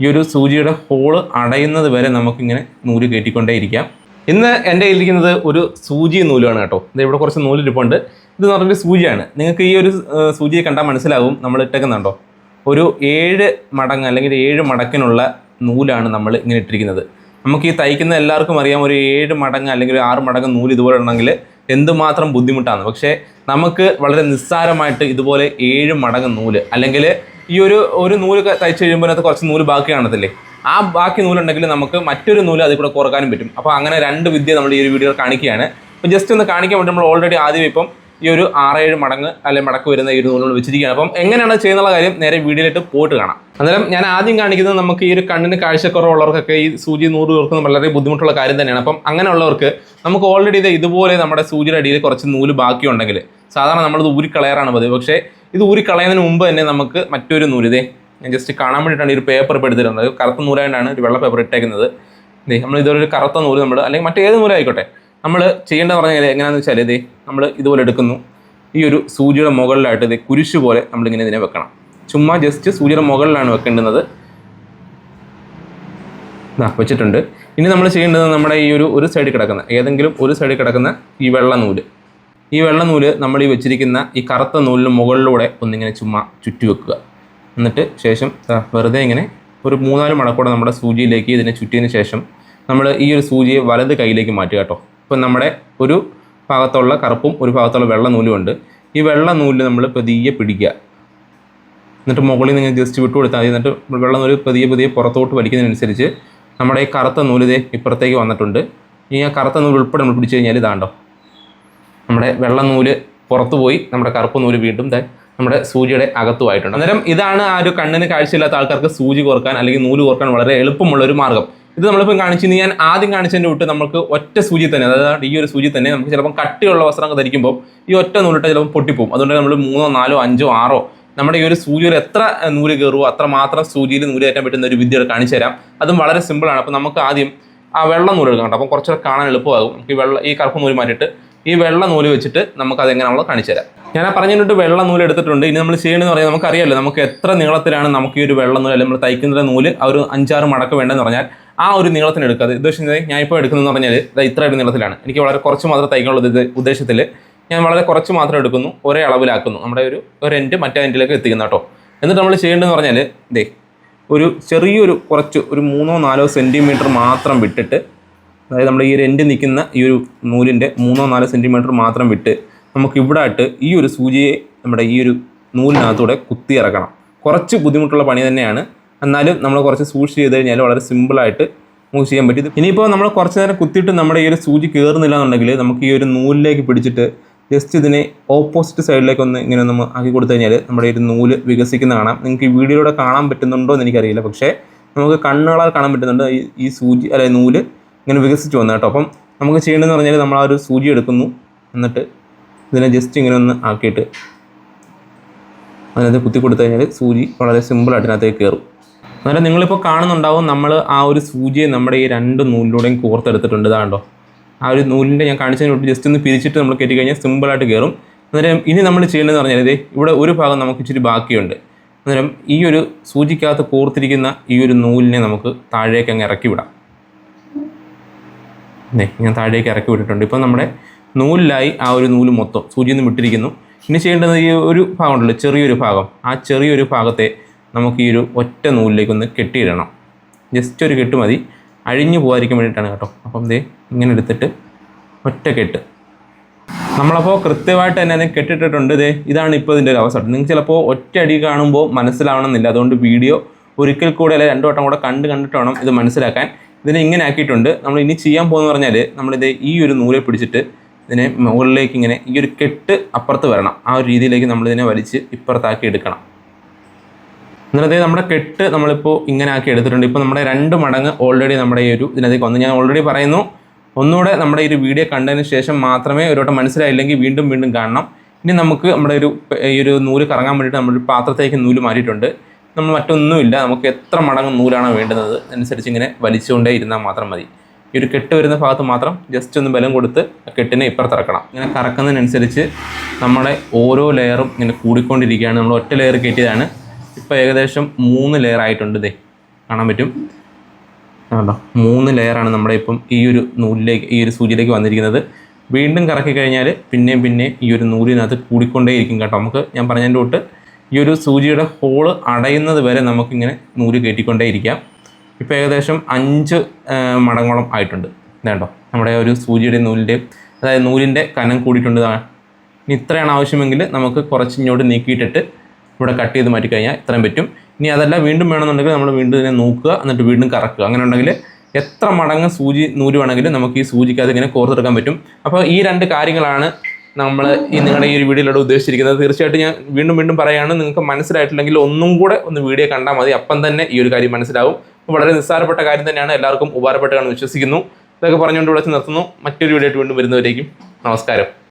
ഈ ഒരു സൂചിയുടെ ഹോൾ അടയുന്നത് വരെ നമുക്കിങ്ങനെ നൂൽ കയറ്റിക്കൊണ്ടേയിരിക്കാം ഇന്ന് എന്റെ കയ്യിലിരിക്കുന്നത് ഒരു സൂചി നൂലാണ് കേട്ടോ. ഇത് ഇവിടെ കുറച്ച് നൂലിരിപ്പുണ്ട്. ഇത് എന്ന് പറഞ്ഞൊരു സൂചിയാണ്. നിങ്ങൾക്ക് ഈ ഒരു സൂചിയെ കണ്ടാൽ മനസ്സിലാവും നമ്മൾ ഇട്ടേക്കുന്നുണ്ടോ. ഒരു ഏഴ് മടങ്ങ് അല്ലെങ്കിൽ ഏഴ് മടക്കിനുള്ള നൂലാണ് നമ്മൾ ഇങ്ങനെ ഇട്ടിരിക്കുന്നത്. നമുക്ക് ഈ തയ്ക്കുന്ന എല്ലാവർക്കും അറിയാം ഒരു ഏഴ് മടങ്ങ് അല്ലെങ്കിൽ ആറ് മടങ്ങ് നൂൽ ഇതുപോലെ ഉണ്ടെങ്കിൽ എന്തുമാത്രം ബുദ്ധിമുട്ടാണ്. പക്ഷേ നമുക്ക് വളരെ നിസ്സാരമായിട്ട് ഇതുപോലെ ഏഴ് മടങ്ങ് നൂൽ അല്ലെങ്കിൽ ഈ ഒരു ഒരു നൂൽ തയ്ച്ച് കഴിയുമ്പോൾ അതിനകത്ത് കുറച്ച് നൂൽ ബാക്കി കാണത്തില്ലേ? ആ ബാക്കി നൂലുണ്ടെങ്കിൽ നമുക്ക് മറ്റൊരു നൂൽ അതിൽ കൂടെ കുറക്കാനും പറ്റും. അപ്പോൾ അങ്ങനെ രണ്ട് വിദ്യ നമ്മൾ ഈ ഒരു വീഡിയോ കാണിക്കുകയാണ്. അപ്പോൾ ജസ്റ്റ് ഒന്ന് കാണിക്കാൻ വേണ്ടി നമ്മൾ ഓൾറെഡി ആദ്യം ഇപ്പം ഈ ഒരു ആറേഴ് മടങ്ങ് അല്ലെ മടക്ക് വരുന്ന ഈ ഒരു നൂലുകൾ വെച്ചിരിക്കുകയാണ്. അപ്പം എങ്ങനെയാണ് ചെയ്യുന്നുള്ള കാര്യം നേരെ വീഡിയോയിലിട്ട് പോയിട്ട് കാണാം. അന്നേരം ഞാൻ ആദ്യം കാണിക്കുന്നത് നമുക്ക് ഈ ഒരു കണ്ണിന് കാഴ്ചക്കുറവുള്ളവർക്കൊക്കെ ഈ സൂചി നൂറ് പേർക്കും വളരെ ബുദ്ധിമുട്ടുള്ള കാര്യം തന്നെയാണ്. അപ്പം അങ്ങനെയുള്ളവർക്ക് നമുക്ക് ഓൾറെഡി ഇത് ഇതുപോലെ നമ്മുടെ സൂചിയുടെ അടിയിൽ കുറച്ച് നൂൽ ബാക്കിയുണ്ടെങ്കിൽ സാധാരണ നമ്മളിത് ഊരിക്കളയാറാണ് പതിവ്. പക്ഷേ ഇത് ഊരിക്കളയുന്നതിന് മുമ്പ് തന്നെ നമുക്ക് മറ്റൊരു നൂൽ. ഇതേ ഞാൻ ജസ്റ്റ് കാണാൻ വേണ്ടിയിട്ടാണ് ഒരു പേപ്പർ ഇപ്പോൾ എടുത്തിരുന്നത്. കറുത്ത നൂലായിട്ടാണ് ഒരു വെള്ള പേപ്പർ ഇട്ടേക്കുന്നത്. ഇതേ നമ്മൾ ഇതൊരു കറുത്ത നൂൽ നമ്മൾ അല്ലെങ്കിൽ മറ്റേത് നൂലായിക്കോട്ടെ നമ്മൾ ചെയ്യേണ്ടത് പറഞ്ഞാൽ എങ്ങനെയാണെന്ന് വെച്ചാൽ ഇതേ നമ്മൾ ഇതുപോലെ എടുക്കുന്നു. ഈ ഒരു സൂചിയുടെ മുകളിലായിട്ട് ഇതേ കുരിശ് പോലെ നമ്മളിങ്ങനെ ഇതിനെ വെക്കണം. ചുമ്മാ ജസ്റ്റ് സൂചിയുടെ മുകളിലാണ് വെക്കേണ്ടുന്നത്. ആ വെച്ചിട്ടുണ്ട്. ഇനി നമ്മൾ ചെയ്യേണ്ടത് നമ്മുടെ ഈ ഒരു ഒരു സൈഡിൽ കിടക്കുന്ന ഏതെങ്കിലും ഒരു സൈഡിൽ കിടക്കുന്ന ഈ വെള്ള നൂൽ. ഈ വെള്ള നൂൽ നമ്മൾ ഈ വെച്ചിരിക്കുന്ന ഈ കറുത്ത നൂലിന് മുകളിലൂടെ ഒന്നിങ്ങനെ ചുമ്മാ ചുറ്റി വെക്കുക. എന്നിട്ട് ശേഷം വെറുതെ ഇങ്ങനെ ഒരു മൂന്നാൽ മണക്കൂടെ നമ്മുടെ സൂചിയിലേക്ക് ഇതിനെ ചുറ്റിയതിന് ശേഷം നമ്മൾ ഈ ഒരു സൂചിയെ വലത് കൈയിലേക്ക് മാറ്റുക കേട്ടോ. ഇപ്പം നമ്മുടെ ഒരു ഭാഗത്തുള്ള കറുപ്പും ഒരു ഭാഗത്തുള്ള വെള്ള നൂലും ഉണ്ട്. ഈ വെള്ള നൂൽ നമ്മൾ പതിയെ പിടിക്കുക. എന്നിട്ട് മുകളിൽ നിങ്ങൾ ജസ്റ്റ് വിട്ടു കൊടുത്താൽ മതി. എന്നിട്ട് വെള്ള നൂൽ പതിയെ പതിയെ പുറത്തോട്ട് വലിക്കുന്നതിനനുസരിച്ച് നമ്മുടെ ഈ കറുത്ത നൂലിതേ ഇപ്പുറത്തേക്ക് വന്നിട്ടുണ്ട്. ഈ ആ കറുത്ത നൂൽ ഉൾപ്പെടെ നമ്മൾ പിടിച്ചു കഴിഞ്ഞാൽ ഇതാണ്ടോ? നമ്മുടെ വെള്ള നൂൽ പുറത്തു പോയി നമ്മുടെ കറുപ്പ് നൂൽ വീണ്ടും നമ്മുടെ സൂചിയുടെ അകത്തുമായിട്ടുണ്ട്. അന്നേരം ഇതാണ് ആ ഒരു കണ്ണിന് കാഴ്ചയില്ലാത്ത ആൾക്കാർക്ക് സൂചി കോർക്കാൻ അല്ലെങ്കിൽ നൂൽ കോർക്കാൻ വളരെ എളുപ്പമുള്ള ഒരു മാർഗം ഇത് നമ്മളിപ്പോൾ കാണിച്ചു ഞാൻ ആദ്യം കാണിച്ചതിന്റെ വിട്ട് നമുക്ക് ഒറ്റ സൂചി തന്നെ അതായത് ഈ ഒരു സൂചി തന്നെ നമുക്ക് ചിലപ്പോൾ കട്ടിയുള്ള വസ്ത്രങ്ങൾ ധരിക്കുമ്പോൾ ഈ ഒറ്റ നൂലിട്ട് ചിലപ്പോൾ പൊട്ടിപ്പോവും. അതുകൊണ്ട് നമ്മൾ മൂന്നോ നാലോ അഞ്ചോ ആറോ നമ്മുടെ ഈ ഒരു സൂചിയിൽ എത്ര നൂൽ കയറുമോ അത്ര മാത്രം സൂചിയിൽ നൂൽ കയറ്റാൻ പറ്റുന്ന ഒരു വിദ്യ കാണിച്ചു തരാം. അതും വളരെ സിമ്പിളാണ് അപ്പോൾ നമുക്ക് ആദ്യം ആ വെള്ളം നൂൽ എടുക്കണം അപ്പം കുറച്ചുകൂടെ കാണാൻ എളുപ്പമാകും. നമുക്ക് ഈ വെള്ളം ഈ കറുപ്പ് നൂൽ മാറ്റിയിട്ട് ഈ വെള്ള നൂൽ വെച്ചിട്ട് നമുക്ക് അതെങ്ങനെ നമ്മൾ കാണിച്ചു തരാം. ഞാൻ പറഞ്ഞിട്ട് വെള്ള നൂൽ എടുത്തിട്ടുണ്ട്. ഇനി നമ്മൾ ചെയ്യണമെന്ന് പറഞ്ഞാൽ നമുക്കറിയാമല്ലോ നമുക്ക് എത്ര നീളത്തിലാണ് നമുക്ക് ഈ ഒരു വെള്ള നൂൽ നമ്മൾ തയ്ക്കുന്ന നൂൽ ആ ഒരു അഞ്ചാറ് മടക്ക് വേണ്ടെന്ന് പറഞ്ഞാൽ ആ ഒരു നീളത്തിന് എടുക്കുക. അത് ഉദ്ദേശിച്ചത് ഞാൻ ഇപ്പോൾ എടുക്കുന്നതെന്ന് പറഞ്ഞാൽ ഇത് ഇത്ര ഒരു നീളത്തിലാണ്. എനിക്ക് വളരെ കുറച്ച് മാത്രം തയ്ക്കാനുള്ളത് ഇത് ഉദ്ദേശത്തിൽ. ഞാൻ വളരെ കുറച്ച് മാത്രം എടുക്കുന്നു ഒരേ അളവിലാക്കുന്നു. നമ്മുടെ ഒരു ഒരു എൻഡ് മറ്റേ എൻഡിലേക്ക് എത്തിക്കുന്ന കേട്ടോ. എന്നിട്ട് നമ്മൾ ചെയ്യേണ്ടതെന്ന് പറഞ്ഞാൽ ദേ ഒരു ചെറിയൊരു കുറച്ച് ഒരു മൂന്നോ നാലോ സെന്റിമീറ്റർ മാത്രം വിട്ടിട്ട് അതായത് നമ്മൾ ഈ ഒരു എൻഡ് നിൽക്കുന്ന ഈ ഒരു നൂലിന്റെ മൂന്നോ നാലോ സെന്റിമീറ്റർ മാത്രം വിട്ട് നമുക്ക് ഇവിടെ ആയിട്ട് ഈ ഒരു സൂചിയെ നമ്മുടെ ഈ ഒരു നൂലിനകത്തൂടെ കുത്തി ഇറക്കണം. കുറച്ച് ബുദ്ധിമുട്ടുള്ള പണി തന്നെയാണ്. എന്നാലും നമ്മൾ കുറച്ച് സൂക്ഷിച്ച് ചെയ്ത് കഴിഞ്ഞാൽ വളരെ സിമ്പിളായിട്ട് നമുക്ക് ചെയ്യാൻ പറ്റും. ഇനിയിപ്പോൾ നമ്മൾ കുറച്ച് നേരം കുത്തിയിട്ട് നമ്മുടെ ഈ ഒരു സൂചി കയറുന്നില്ല എന്നുണ്ടെങ്കിൽ നമുക്ക് ഈ ഒരു നൂലിലേക്ക് പിടിച്ചിട്ട് ജസ്റ്റ് ഇതിനെ ഓപ്പോസിറ്റ് സൈഡിലേക്ക് ഒന്ന് ഇങ്ങനെ ഒന്ന് ആക്കി കൊടുത്തു കഴിഞ്ഞാൽ നമ്മുടെ ഒരു നൂൽ വികസിക്കുന്ന കാണാം. നിങ്ങൾക്ക് ഈ വീഡിയോയിലൂടെ കാണാൻ പറ്റുന്നുണ്ടോ എന്ന് എനിക്കറിയില്ല. പക്ഷേ നമുക്ക് കണ്ണുകളാൽ കാണാൻ പറ്റുന്നുണ്ട് ഈ സൂചി അല്ലെ നൂൽ. ഇങ്ങനെ വികസിച്ച് വന്നു കേട്ടോ. അപ്പം നമുക്ക് ചെയ്യേണ്ടതെന്ന് പറഞ്ഞാൽ നമ്മൾ ആ ഒരു സൂചി എടുക്കുന്നു. എന്നിട്ട് ഇതിനെ ജസ്റ്റ് ഇങ്ങനെ ഒന്ന് ആക്കിയിട്ട് അതിനകത്ത് കുത്തി കൊടുത്തു കഴിഞ്ഞാൽ സൂചി വളരെ സിമ്പിളായിട്ട് അതിനകത്തേക്ക് കയറും. അന്നേരം നിങ്ങളിപ്പോൾ കാണുന്നുണ്ടാവും നമ്മൾ ആ ഒരു സൂചിയെ നമ്മുടെ ഈ രണ്ട് നൂലിലൂടെയും കോർത്തെടുത്തിട്ടുണ്ട്. ഇതാണ്ടോ ആ ഒരു നൂലിന്റെ ഞാൻ കാണിച്ചതിന് തൊട്ട് ജസ്റ്റ് ഒന്ന് പിരിച്ചിട്ട് നമ്മൾ കയറ്റി കഴിഞ്ഞാൽ സിമ്പിളായിട്ട് കയറും. അന്നേരം ഇനി നമ്മൾ ചെയ്യേണ്ടതെന്ന് പറഞ്ഞാൽ ഇതേ ഇവിടെ ഒരു ഭാഗം നമുക്ക് ഇച്ചിരി ബാക്കിയുണ്ട്. അന്നേരം ഈ ഒരു സൂചിക്കകത്ത് കോർത്തിരിക്കുന്ന ഈ ഒരു നൂലിനെ നമുക്ക് താഴേക്ക് അങ്ങ് ഇറക്കി വിടാം. ഞാൻ താഴേക്ക് ഇറക്കി വിട്ടിട്ടുണ്ട്. ഇപ്പോൾ നമ്മുടെ നൂലിലായി ആ ഒരു നൂൽ മൊത്തം സൂചിയിൽ നിന്ന് വിട്ടിരിക്കുന്നു ഇനി ചെയ്യേണ്ടത് ഈ ഒരു ഭാഗം ഉണ്ടല്ലോ ചെറിയൊരു ഭാഗം. ആ ചെറിയൊരു ഭാഗത്തെ നമുക്ക് ഈ ഒരു ഒറ്റ നൂലിലേക്കൊന്ന് കെട്ടിയിടണം. ജസ്റ്റ് ഒരു കെട്ട് മതി. അഴിഞ്ഞു പോകാതിരിക്കാൻ വേണ്ടിയിട്ടാണ് കേട്ടോ. അപ്പം ദേ ഇങ്ങനെ എടുത്തിട്ട് ഒറ്റ കെട്ട്. നമ്മളപ്പോൾ കൃത്യമായിട്ട് തന്നെ അതിനെ കെട്ടിട്ടിട്ടുണ്ട്. ഇതേ ഇതാണ് ഇപ്പോൾ ഇതിന്റെ ഒരു അവസരം നിങ്ങൾക്ക് ചിലപ്പോൾ ഒറ്റ അടി കാണുമ്പോൾ മനസ്സിലാവണമെന്നില്ല. അതുകൊണ്ട് വീഡിയോ ഒരിക്കൽ കൂടെ അല്ലെങ്കിൽ രണ്ടു വട്ടം കൂടെ കണ്ട് കണ്ടിട്ട് വേണം ഇത് മനസ്സിലാക്കാൻ. ഇതിനെ ഇങ്ങനെ ആക്കിയിട്ടുണ്ട്. നമ്മൾ ഇനി ചെയ്യാൻ പോകുന്നത് പറഞ്ഞാൽ നമ്മളിത് ഈ ഒരു നൂലെ പിടിച്ചിട്ട് ഇതിനെ മുകളിലേക്ക് ഇങ്ങനെ ഈ ഒരു കെട്ട് അപ്പുറത്ത് വരണം. ആ ഒരു രീതിയിലേക്ക് നമ്മളിതിനെ വലിച്ച് ഇപ്പുറത്താക്കി എടുക്കണം. എന്നിട്ട് നമ്മുടെ കെട്ട് നമ്മളിപ്പോൾ ഇങ്ങനെ ആക്കി എടുത്തിട്ടുണ്ട്. ഇപ്പോൾ നമ്മുടെ രണ്ട് മടങ്ങ് ഓൾറെഡി നമ്മുടെ ഈ ഒരു ഇതിനകത്തേക്ക് വന്നു. ഞാൻ ഓൾറെഡി പറയുന്നു. ഒന്നുകൂടെ നമ്മുടെ ഈ ഒരു വീഡിയോ കണ്ടതിന് ശേഷം മാത്രമേ ഒരു വട്ടം മനസ്സിലായില്ലെങ്കിൽ വീണ്ടും വീണ്ടും കാണണം. ഇനി നമുക്ക് നമ്മുടെ ഒരു ഈ ഒരു നൂൽ കറങ്ങാൻ വേണ്ടിയിട്ട് നമ്മളൊരു പാത്രത്തേക്ക് നൂൽ മാറ്റിയിട്ടുണ്ട്. നമ്മൾ മറ്റൊന്നുമില്ല. നമുക്ക് എത്ര മടങ്ങ് നൂലാണ് വേണ്ടുന്നത് അനുസരിച്ച് ഇങ്ങനെ വലിച്ചുകൊണ്ടേ ഇരുന്നാൽ മാത്രം മതി. ഈ ഒരു കെട്ട് വരുന്ന ഭാഗത്ത് മാത്രം ജസ്റ്റ് ഒന്ന് ബലം കൊടുത്ത് കെട്ടിനെ ഇപ്പുറത്തിറക്കണം ഇങ്ങനെ കറക്കുന്നതിനനുസരിച്ച് നമ്മുടെ ഓരോ ലെയറും ഇങ്ങനെ കൂടിക്കൊണ്ടിരിക്കുകയാണ്. നമ്മൾ ഒറ്റ ലെയർ കെട്ടിയതാണ്. ഇപ്പോൾ ഏകദേശം മൂന്ന് ലെയർ ആയിട്ടുണ്ട് ഇതേ കാണാൻ പറ്റും? കണ്ടോ? മൂന്ന് ലെയറാണ് നമ്മുടെ ഇപ്പം ഈ ഒരു നൂലിലേക്ക് ഈ ഒരു സൂചിയിലേക്ക് വന്നിരിക്കുന്നത്. വീണ്ടും കറക്കി കഴിഞ്ഞാൽ പിന്നെയും പിന്നെയും ഈ ഒരു നൂലിനകത്ത് കൂടിക്കൊണ്ടേയിരിക്കും കേട്ടോ. നമുക്ക് ഞാൻ പറഞ്ഞതിന്റെ തൊട്ട് ഈ ഒരു സൂചിയുടെ ഹോൾ അടയുന്നത് വരെ നമുക്കിങ്ങനെ നൂൽ കയറ്റിക്കൊണ്ടേയിരിക്കാം. ഇപ്പോൾ ഏകദേശം അഞ്ച് മടങ്ങോളം ആയിട്ടുണ്ട്. വേണ്ടോ നമ്മുടെ ഒരു സൂചിയുടെ നൂലിന്റെ അതായത് നൂലിന്റെ കനം കൂടിയിട്ടുണ്ട്. ഇനി ഇത്രയാണ് ആവശ്യമെങ്കിൽ നമുക്ക് കുറച്ച് ഇങ്ങോട്ട് നീക്കിയിട്ടിട്ട് ഇവിടെ കട്ട് ചെയ്ത് മാറ്റി കഴിഞ്ഞാൽ ഇത്രയും പറ്റും. ഇനി അതല്ല വീണ്ടും വേണമെന്നുണ്ടെങ്കിൽ നമ്മൾ വീണ്ടും ഇതിനെ നോക്കുക എന്നിട്ട് വീണ്ടും കറക്കുക. അങ്ങനെ ഉണ്ടെങ്കിൽ എത്ര മടങ്ങ് സൂചി നൂൽ വേണമെങ്കിലും നമുക്ക് ഈ സൂചിക്ക് അതിങ്ങനെ കോർത്തെടുക്കാൻ പറ്റും. അപ്പോൾ ഈ രണ്ട് കാര്യങ്ങളാണ് നമ്മൾ ഈ നിങ്ങളുടെ ഈ ഒരു വീഡിയോയിലൂടെ ഉദ്ദേശിച്ചിരിക്കുന്നത്. തീർച്ചയായിട്ടും ഞാൻ വീണ്ടും വീണ്ടും പറയുകയാണ് നിങ്ങൾക്ക് മനസ്സിലായിട്ടില്ലെങ്കിൽ ഒന്നും കൂടെ ഒന്ന് വീഡിയോ കണ്ടാൽ മതി. അപ്പം തന്നെ ഈ ഒരു കാര്യം മനസ്സിലാവും. വളരെ നിസ്സാരപ്പെട്ട കാര്യം തന്നെയാണ് എല്ലാവർക്കും ഉപകാരപ്പെട്ടതാണെന്ന് വിശ്വസിക്കുന്നു. ഇതൊക്കെ പറഞ്ഞുകൊണ്ട് വിളിച്ച് നിർത്തുന്നു. മറ്റൊരു വീഡിയോ ആയിട്ട് വീണ്ടും വരുന്നവരേക്കും നമസ്കാരം.